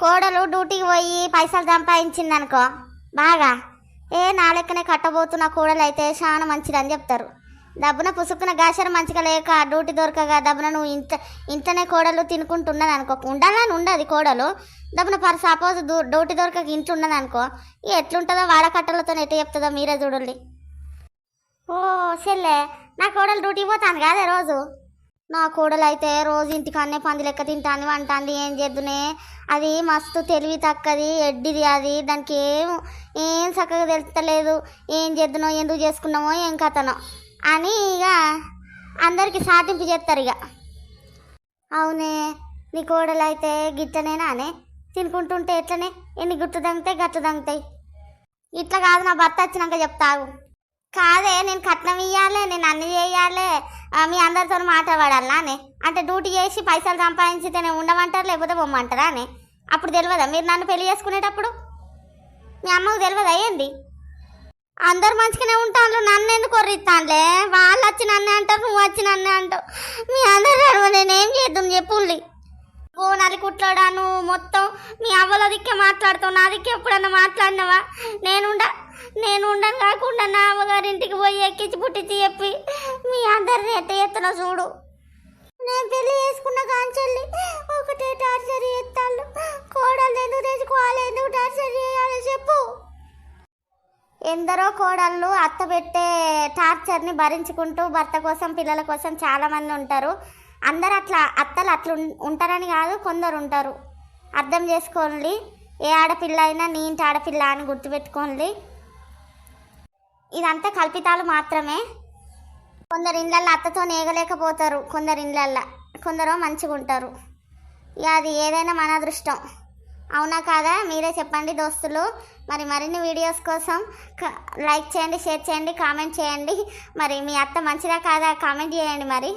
కోడలు డ్యూటీకి పోయి పైసలు సంపాదించిందనుకో బాగా. ఏ నా లెక్కనే కట్టబోతున్న కోడలు అయితే చాలా మంచిదని చెప్తారు. డబ్బున పుసుకున్న గాసర మంచిగా లేక డ్యూటీ దొరకగా డబ్బున నువ్వు ఇంత ఇంతనే కోడలు తినుకుంటున్నది అనుకో ఉండాలని ఉండదు కోడలు. డబ్బున పర్ సపోజ్ డ్యూటీ దొరకక ఇంట్లో ఉన్నది అనుకో ఎట్లుంటుందో ఎట్లుంటుందో వాడకట్టలతో ఎట్ట చెప్తుందో మీరే చూడండి. ఓ చెల్లె నా కోడలు డ్యూటీ పోతాను కాదే రోజు? నా కోడలైతే అయితే రోజు ఇంటికాన్నే పంది లెక్క తింటాను అంటాంది ఏం చేద్దునే. అది మస్తు తెలివి తక్కది ఎడ్డిది అది. దానికి ఏం ఏం చక్కగా తెలుస్తలేదు. ఏం చేద్దునో ఎందుకు చేసుకున్నామో ఏం కథనో. అని ఇక అందరికి సాటింపు చేస్తారు ఇక. అవునే నీ కోడలు అయితే గిట్టనేనా అనే? తినుకుంటుంటే ఎట్లనే? ఎన్ని గుట్టు దంగితే గట్టు దంగుతాయి? ఇట్లా కాదు నా భర్త వచ్చినాక చెప్తావు కాదే నేను కట్నం ఇయ్యాలే నేను అన్ని చేయాలే. మీ అందరితో మాట్లాడాలనా అని? అంటే డ్యూటీ చేసి పైసలు సంపాదించితే ఉండమంటారు లేకపోతే పొమ్మంటారా అని? అప్పుడు తెలియదా? మీరు నన్ను పెళ్ళి చేసుకునేటప్పుడు? మీ అమ్మకు తెలియదా ఏంది? అందరు మంచిగానే ఉంటాను నన్ను ఎందుకు కొర్రిస్తానులే వాళ్ళు వచ్చి నన్నే అంటారు నువ్వు వచ్చి నన్నే అంటావు. మీ అందరు నేనేం చేద్దాం చెప్పుల్లి ఓ నలి కుట్లాడాను మొత్తం మీ అవ్వల దిక్కే మాట్లాడుతావు నా దిక్కే ఎప్పుడన్నా మాట్లాడినావా? నేనుండ నేను ఉండను కాకుండా నా అవ్వగారింటికి పోయి ఎక్కించి పుట్టించి చెప్పి మీ అందరిని ఎట్ట ఎత్తున చూడు. నేను పెళ్ళి చేసుకున్న కాంచెల్లి ఒకటే టార్చర్ చేస్తాను కోడలు ఎందుకు తెచ్చుకోవాలి ఎందుకు టార్చర్ చేయాలి చెప్పు. ఎందరో కోడళ్ళు అత్త పెట్టే టార్చర్ని భరించుకుంటూ భర్త కోసం పిల్లల కోసం చాలామంది ఉంటారు. అందరు అట్లా అత్తలు అట్లా ఉం- ఉంటారని కాదు కొందరు ఉంటారు. అర్థం చేసుకోండి. ఏ ఆడపిల్ల అయినా నీ ఇంటి ఆడపిల్ల అని గుర్తుపెట్టుకోండి. ఇదంతా కల్పితాలు మాత్రమే. కొందరు ఇళ్ళల్లో అత్తతో నేగలేకపోతారు. కొందరు ఇళ్ళల్లో కొందరు మంచిగా ఉంటారు ఇక అది ఏదైనా మన అదృష్టం. అవునా కాదా? మీరే చెప్పండి దోస్తులు. మరి మరిన్ని వీడియోస్ కోసం లైక్ చేయండి షేర్ చేయండి కామెంట్ చేయండి. మరి మీ అత్త మంచిదా కాదా? కామెంట్ చేయండి మరి.